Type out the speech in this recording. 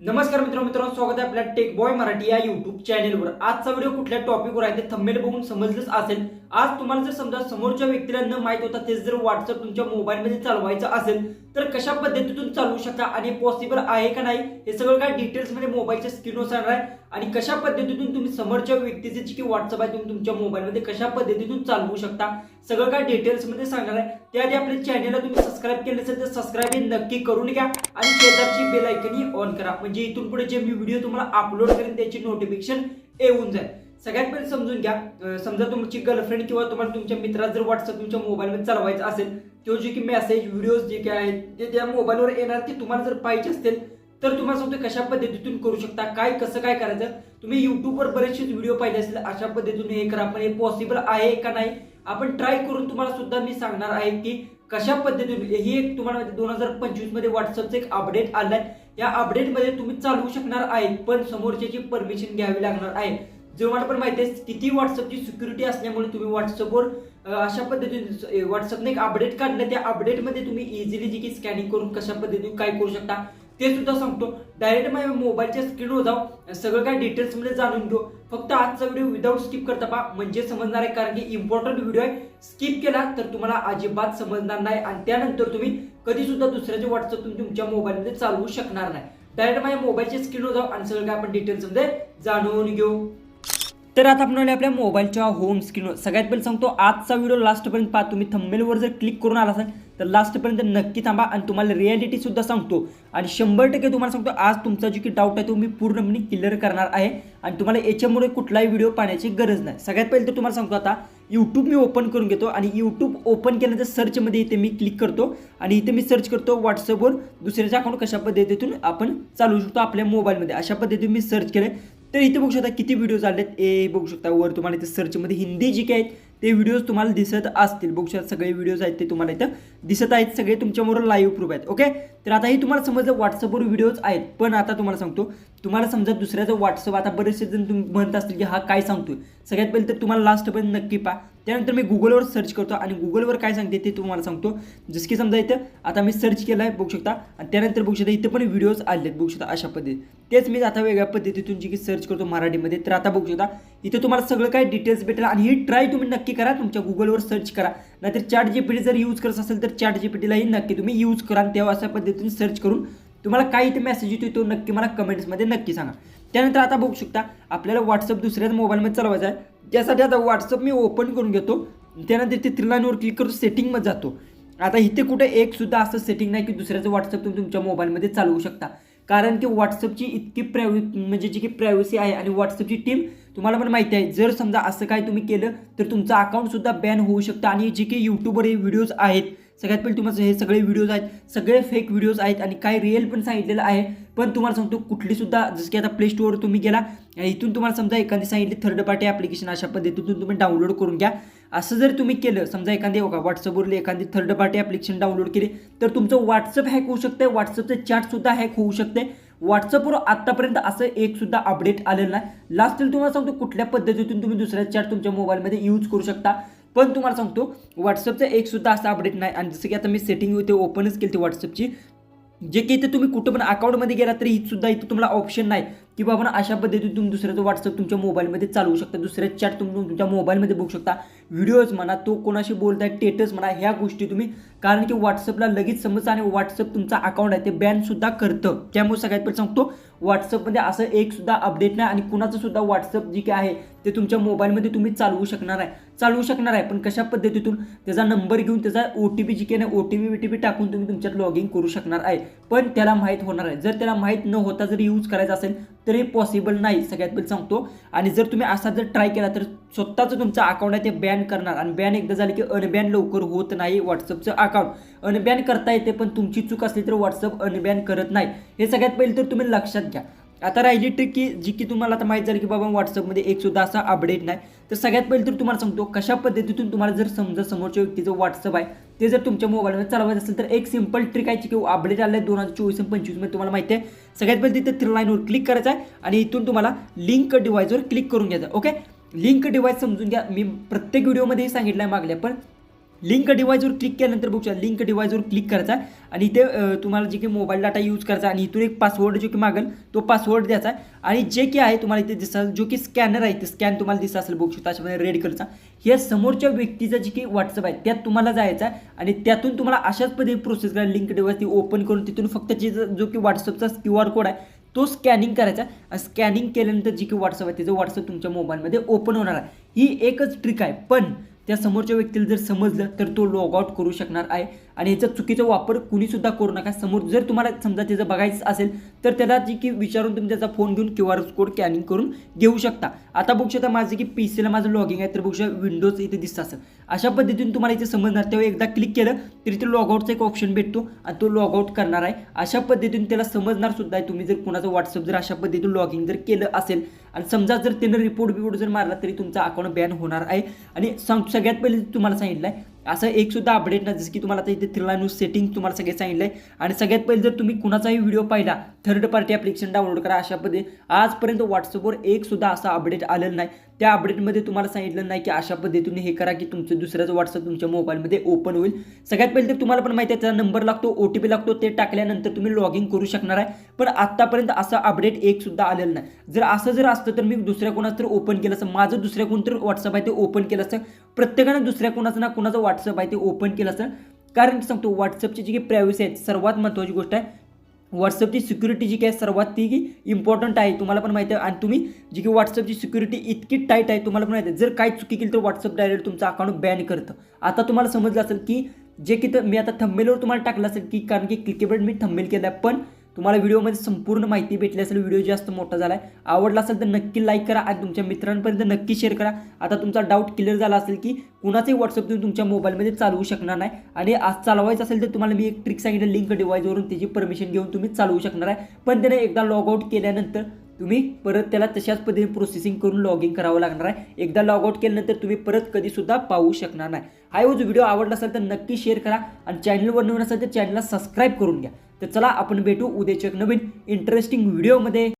नमस्कार मित्र मित्रांनो स्वागत आहे आपल्या टेक बॉय मराठी या युट्यूब चॅनेलवर आजचा व्हिडिओ कुठल्या टॉपिकवर आहे ते थंबेल बघून समजलंच असेल. आज तुम्हाला जर समजा समोरच्या व्यक्तीला न माहीत होता तेच जर व्हॉट्सअप तुमच्या मोबाईलमध्ये चालवायचं असेल तर कशा पद्धतीतून चालवू शकता आणि पॉसिबल आहे का नाही हे सगळं काय डिटेल्समध्ये मोबाईलच्या स्क्रीनवर सांगणार आहे. आणि कशा पद्धतीतून तुम्ही समोरच्या व्यक्तीचे जी की व्हॉट्सअप आहे तुम्ही तुमच्या मोबाईलमध्ये कशा पद्धतीतून चालवू शकता सगळं काय डिटेल्समध्ये सांगणार आहे. त्याआधी आपल्या चॅनलला तुम्ही सबस्क्राईब केलं असेल तर सबस्क्राईब नक्की करून घ्या. आणि शेजारची बेल आयकन ऑन करा. म्हणजे इथून पुढे जे मी व्हिडिओ तुम्हाला अपलोड करेन त्याची नोटिफिकेशन येऊन जाईल. सगळ्यात पहिले समजून घ्या. समजा तुमची गर्लफ्रेंड किंवा तुम्हाला तुमच्या मित्रात जर व्हॉट्सअप तुमच्या मोबाईलमध्ये चालवायचं असेल तो जे की मेसेज व्हिडिओज जे काय आहेत ते त्या मोबाईलवर येणार ते तुम्हाला जर पाहिजे असतील तर तुम्हाला सांगतो कशा पद्धतीतून करू शकता काय कसं काय करायचं. तुम्ही युट्यूबवर बरेचसे व्हिडिओ पाहिले असतील अशा पद्धतीने हे करा. पण हे पॉसिबल आहे का नाही? आपण ट्राय करून तुम्हाला सुद्धा मी सांगणार आहे की कशा पद्धतीने ही एक तुम्हाला दोन हजार पंचवीसमध्ये व्हॉट्सअपचं एक अपडेट आलंय. या अपडेटमध्ये तुम्ही चालवू शकणार आहेत पण समोरच्याची परमिशन घ्यावी लागणार आहे. जेव्हा पण माहिती आहे किती व्हॉट्सअपची सिक्युरिटी असल्यामुळे तुम्ही व्हॉट्सअपवर अशा पद्धतीने व्हॉट्सअपने एक अपडेट काढलं. त्या अपडेटमध्ये तुम्ही इझिली जी की स्कॅनिंग करून कशा पद्धतीने काय करू शकता ते सुद्धा सांगतो. डायरेक्ट माझ्या मोबाईलच्या स्क्रीनवर जाऊ सगळं काय डिटेल्समध्ये जाणून घेऊ. फक्त आजचा व्हिडिओ विदाऊट स्किप करता पा म्हणजे समजणार आहे कारण की इम्पॉर्टंट व्हिडिओ आहे. स्किप केला तर तुम्हाला अजिबात समजणार नाही. आणि त्यानंतर तुम्ही कधी सुद्धा दुसऱ्याचे व्हॉट्सअप तुम्ही तुमच्या मोबाईलमध्ये चालवू शकणार नाही. डायरेक्ट माझ्या मोबाईलच्या स्क्रीनवर जाऊ आणि सगळं काय आपण डिटेल्समध्ये जाणून घेऊ. तर आता आपण आले आपल्या मोबाईलच्या होम स्क्रीनवर सगळ्यात पहिले सांगतो आजचा व्हिडिओ लास्टपर्यंत पहा. तुम्ही थंबेलवर जर क्लिक करून आला असाल तर लास्टपर्यंत नक्की थांबा आणि तुम्हाला रियालिटीसुद्धा सांगतो. आणि शंभर टक्के तुम्हाला सांगतो आज तुमचा जो की डाऊट आहे तो मी पूर्णपणे क्लिअर करणार आहे. आणि तुम्हाला याच्यामुळे कुठलाही व्हिडिओ पाहण्याची गरज नाही. सगळ्यात पहिले तर तुम्हाला सांगतो आता यूट्यूब मी ओपन करून घेतो आणि यूट्यूब ओपन केल्यानंतर सर्चमध्ये इथे मी क्लिक करतो. आणि इथे मी सर्च करतो व्हॉट्सअपवर दुसऱ्याच्या अकाउंट कशा पद्धतीतून आपण चालवू शकतो आपल्या मोबाईलमध्ये अशा पद्धतीने मी सर्च केलं तर इथे बघू शकता किती व्हिडिओज आलेत. ए बघू शकता वर तुम्हाला इथे सर्चमध्ये हिंदी जी काही आहेत ते व्हिडिओज तुम्हाला दिसत असतील. बुकशात सगळे व्हिडिओज आहेत ते तुम्हाला इथं दिसत आहेत. सगळे तुमच्याबरोबर लाईव्ह प्रूफ आहेत. ओके तर आता हे तुम्हाला समजलं व्हॉट्सअपवर व्हिडिओज आहेत. पण आता तुम्हाला सांगतो तुम्हाला समजा दुसऱ्याचं व्हॉट्सअप आता बरेचसे जण तुम्ही म्हणत असतील की हा काय सांगतोय? सगळ्यात पहिले तर तुम्हाला लास्टपर्यंत नक्की पहा. त्यानंतर मी गुगलवर सर्च करतो आणि गुगलवर काय सांगते ते तुम्हाला सांगतो. जसं की समजा इथं आता मी सर्च केलं आहे बघू शकता. आणि त्यानंतर बघू शकता इथं पण व्हिडिओज आले आहेत बघू शकता अशा पद्धती तेच मी आता वेगळ्या पद्धतीतून जी की सर्च करतो मराठीमध्ये. तर आता बघू शकता इथं तुम्हाला सगळं काय डिटेल्स भेटेल आणि ही ट्राय तुम्ही नक्की करा. तुमच्या गुगलवर सर्च करा. नाहीतर चॅट जीपीटी जर यूज करत असेल तर चॅट जीपीटीलाही नक्की तुम्ही यूज करा आणि तेव्हा अशा पद्धतीने सर्च करून तुम्हाला काय इथे मेसेज येतो तो नक्की मला कमेंट्समध्ये नक्की सांगा. त्यानंतर आता बघू शकता आपल्याला व्हॉट्सअप दुसऱ्याच मोबाईलमध्ये चालवायचा आहे. त्यासाठी आता व्हॉट्सअप मी ओपन करून घेतो. त्यानंतर ते थ्री लाईनवर क्लिक करतो सेटिंगमध्ये जातो. आता इथे कुठे एक सुद्धा असं सेटिंग नाही की दुसऱ्याचं व्हॉट्सअप तुम्ही तुमच्या मोबाईलमध्ये चालवू शकता. कारण की व्हॉट्सअपची इतकी प्रायव्हे म्हणजे जी की प्रायव्हसी आहे आणि व्हॉट्सअपची टीम तुम्हाला पण माहिती आहे. जर समजा असं काय तुम्ही केलं तर तुमचं अकाउंटसुद्धा बॅन होऊ शकतं आणि जे की यूट्यूबवर हे व्हिडिओज आहेत सगळ्यात पहिले तुम्हाला हे सगळे व्हिडिओज आहेत सगळे फेक व्हिडिओज आहेत आणि काय रिअल पण सांगितलेलं आहे. पण तुम्हाला सांगतो कुठलीसुद्धा जसं की आता प्ले स्टोअर तुम्ही गेला इथून तुम्हाला समजा एखादी सांगितली थर्ड पार्टी ॲप्लिकेशन अशा पद्धतीतून तुम्ही डाउनलोड करून घ्या. असं जर तुम्ही केलं समजा एखादी बघा व्हॉट्सअपवर एखादी थर्ड पार्टी ॲप्लिकेशन डाउनलोड केली तर तुमचं व्हॉट्सअप हॅक होऊ शकते व्हॉट्सअपचं चॅटसुद्धा हॅक होऊ शकते व्हॉट्सअपवर आत्तापर्यंत असं एक सुद्धा अपडेट आलेलं नाही. लास्टला तुम्हाला सांगतो कुठल्या पद्धतीतून तुम्ही दुसऱ्या चॅट तुमच्या मोबाईलमध्ये यूज करू शकता. पण तुम्हाला सांगतो व्हॉट्सअपचा एक सुद्धा असं अपडेट नाही. आणि जसं की आता मी सेटिंग इथे ओपनच केली होती व्हॉट्सअपची जे की इथे तुम्ही कुठं पण अकाउंटमध्ये गेला तरी सुद्धा इथं तुम्हाला ऑप्शन नाही. की बाबा अशा पद्धतीने तुम्ही दुसऱ्याचं व्हॉट्सअप तुमच्या मोबाईलमध्ये चालवू शकता दुसऱ्या चॅट तुम्ही तुमच्या मोबाईलमध्ये बघू शकता. व्हिडिओज म्हणा तो कोणाशी बोलत आहे टेटस म्हणा ह्या गोष्टी तुम्ही कारण की व्हॉट्सअपला लगेच समजतं आणि व्हॉट्सअप तुमचा अकाउंट आहे ते बॅनसुद्धा करतं. त्यामुळे सगळ्यात पहिले सांगतो व्हॉट्सअपमध्ये असं एक सुद्धा अपडेट नाही आणि कुणाचं सुद्धा व्हॉट्सअप जे काय आहे ते तुमच्या मोबाईलमध्ये तुम्ही चालवू शकणार आहे. चालवू शकणार आहे पण कशा पद्धतीतून त्याचा नंबर घेऊन त्याचा ओ टी पी जी काय नाही O T P V T P टाकून तुम्ही तुमच्यात लॉग इन करू शकणार आहे. पण त्याला माहीत होणार आहे. जर त्याला माहीत न होता जर यूज करायचा असेल तर हे पॉसिबल नाही सगळ्यात पहिले सांगतो. आणि जर तुम्ही असा जर ट्राय केला तर स्वतःचं तुमचं अकाउंट आहे ते बॅन करणार. आणि बॅन एकदा झालं की अनबॅन लवकर होत नाही व्हॉट्सअपचं अकाउंट अनबॅन करता येते पण तुमची चूक असली तर व्हॉट्सअप अनबॅन करत नाही. हे सगळ्यात पहिले तर तुम्ही लक्षात घ्या. आता राहिली ट्रिक की जी की तुम्हाला आता माहीत झालं की बाबा व्हॉट्सअपमध्ये एक सुद्धा असा अपडेट नाही. तर सगळ्यात पहिले तर तुम्हाला सांगतो कशा पद्धतीतून तुम्हाला जर समजा समोरच्या व्यक्तीचं व्हॉट्सअप आहे ते जर तुमच्या मोबाईलमध्ये चालवायचं असेल तर एक सिंपल ट्रिक आहे की अपडेट आलं आहे दोन हजार चोवीस आणि पंचवीसमध्ये तुम्हाला माहिती आहे. सगळ्यात पहिले तिथे थ्री लाईनवर क्लिक करायचं आहे आणि इथून तुम्हाला लिंक डिव्हाइसवर क्लिक करून घ्यायचं ओके लिंक डिवाईस समजून घ्या. मी प्रत्येक व्हिडिओमध्ये सांगितलं आहे मागल्या पण लिंक डिवाईसवर क्लिक केल्यानंतर बघू लिंक डिवाईसवर क्लिक करायचा आणि इथे तुम्हाला जे की मोबाईल डाटा यूज करायचा आणि इथून एक पासवर्ड जो की मागेल तो पासवर्ड द्यायचा आहे आणि जे की आहे तुम्हाला इथे दिसा जो की स्कॅनर आहे ते स्कॅन तुम्हाला दिसत असेल बघू शकता अशामध्ये रेड कलरचा हे समोरच्या व्यक्तीचं जे की व्हॉट्सअप आहे त्यात तुम्हाला जायचं आहे आणि त्यातून तुम्हाला अशाच पद्धती प्रोसेस करा लिंक डिवाईस ती ओपन करून तिथून फक्त जे जो की व्हॉट्सअपचा क्यू आर कोड आहे तो स्कॅनिंग करायचा. स्कॅनिंग केल्यानंतर जी की व्हॉट्सअप आहे त्याचं व्हॉट्सअप तुमच्या मोबाईलमध्ये ओपन होणार आहे. ही एकच ट्रिक आहे. पण त्या समोरच्या व्यक्तीला जर समजलं तर तो लॉग आउट करू शकणार आहे. आणि याचा चुकीचा वापर कुणीसुद्धा करू नका. समोर जर तुम्हाला समजा त्याचं बघायचं असेल तर त्याला जी की विचारून तुम्ही त्याचा फोन घेऊन क्यू आर कोड स्कॅनिंग करून घेऊ शकता. आता बघू शकता माझं की पी सीला माझं लॉगिंग आहे तर बघू शकता विंडोज इथे दिसत असेल अशा पद्धतीने तुम्हाला इथे समजणार तेव्हा एकदा क्लिक केलं तरी ते लॉगआउटचा एक ऑप्शन भेटतो आणि तो लॉगआउट करणार आहे. अशा पद्धतीने त्याला समजणार सुद्धा आहे तुम्ही. जर कोणाचं व्हॉट्सअप जर अशा पद्धतीने लॉगिंग जर केलं असेल आणि समजा जर त्यानं रिपोर्ट बिपोर्ट जर मारला तरी तुमचा अकाउंट बॅन होणार आहे. आणि सगळ्यात पहिले तुम्हाला सांगितलं आहे असं एक सुद्धा अपडेट नाही. जसं की तुम्हाला आता इथे थ्रिला न्यूज सेटिंग तुम्हाला सगळे सांगितलं आहे आणि सगळ्यात पहिले जर तुम्ही कुणाचाही व्हिडिओ पाहिला थर्ड पार्टी ॲप्लिकेशन डाउनलोड करा अशा पद्धती आजपर्यंत व्हॉट्सअपवर एक सुद्धा असं अपडेट आलेलं नाही. त्या अपडेटमध्ये तुम्हाला सांगितलं नाही की अशा पद्धतीने हे करा की तुमचं दुसऱ्याचं व्हॉट्सअप तुमच्या मोबाईलमध्ये ओपन होईल. सगळ्यात पहिले तर तुम्हाला पण माहिती आहे त्याचा नंबर लागतो ओ टी पी लागतो ते टाकल्यानंतर तुम्ही लॉग इन करू शकणार आहे. पण आत्तापर्यंत असं अपडेट एक सुद्धा आलेलं नाही. जर असं जर असतं तर मी दुसऱ्या कोणाचं तर ओपन केलं असतं. माझं दुसऱ्या कोणतरी व्हॉट्सअप आहे ते ओपन केलं असतं. प्रत्येकानं दुसऱ्या कोणाचं ना कोणाचं व्हॉट्सअप आहे ते ओपन केलं असतं. कारण सांगतो व्हॉट्सअपची जी काही प्रायव्हसी आहे सर्वात महत्त्वाची गोष्ट आहे. व्हॉट्सअपची सिक्युरिटी जी काय सर्वात ती की इम्पॉर्टंट आहे तुम्हाला पण माहिती आहे. आणि तुम्ही जी की व्हॉट्सअपची सिक्युरिटी इतकी टाईट आहे तुम्हाला पण माहिती आहे. जर काय चुकी केली तर व्हॉट्सअप डायरेक्ट तुमचं अकाउंट बॅन करतं. आता तुम्हाला समजलं असेल की जे की तर मी आता थंबेलवर तुम्हाला टाकलं असेल की कारण की क्लिकेबल मी थंबेल केलं आहे पण तुम्हाला व्हिडिओमध्ये संपूर्ण माहिती भेटली असेल व्हिडिओ जास्त मोठा झाला आहे आवडला असेल तर नक्की लाईक करा आणि तुमच्या मित्रांपर्यंत नक्की शेअर करा. आता तुमचा डाऊट क्लिअर झाला असेल की कुणाचंही व्हॉट्सअप तुम्ही तुमच्या मोबाईलमध्ये चालवू शकणार नाही आणि आज चालवायचं असेल तर तुम्हाला मी एक ट्रिक सांगितलं लिंक डिवाईजवरून त्याची परमिशन घेऊन तुम्ही चालवू शकणार आहे. पण त्याने एकदा लॉग आऊट केल्यानंतर तुम्ही परत त्याला तशाच पद्धतीने प्रोसेसिंग करून लॉग इन करावं लागणार आहे. एकदा लॉग आउट केल्यानंतर तुम्ही परत कधीसुद्धा पाहू शकणार नाही. हा जो व्हिडिओ आवडला असेल तर नक्की शेअर करा आणि चॅनलवर नवीन असेल तर चॅनलला सबस्क्राईब करून घ्या. तर चला आपण भेटू उद्याच्या एक नवीन इंटरेस्टिंग व्हिडिओमध्ये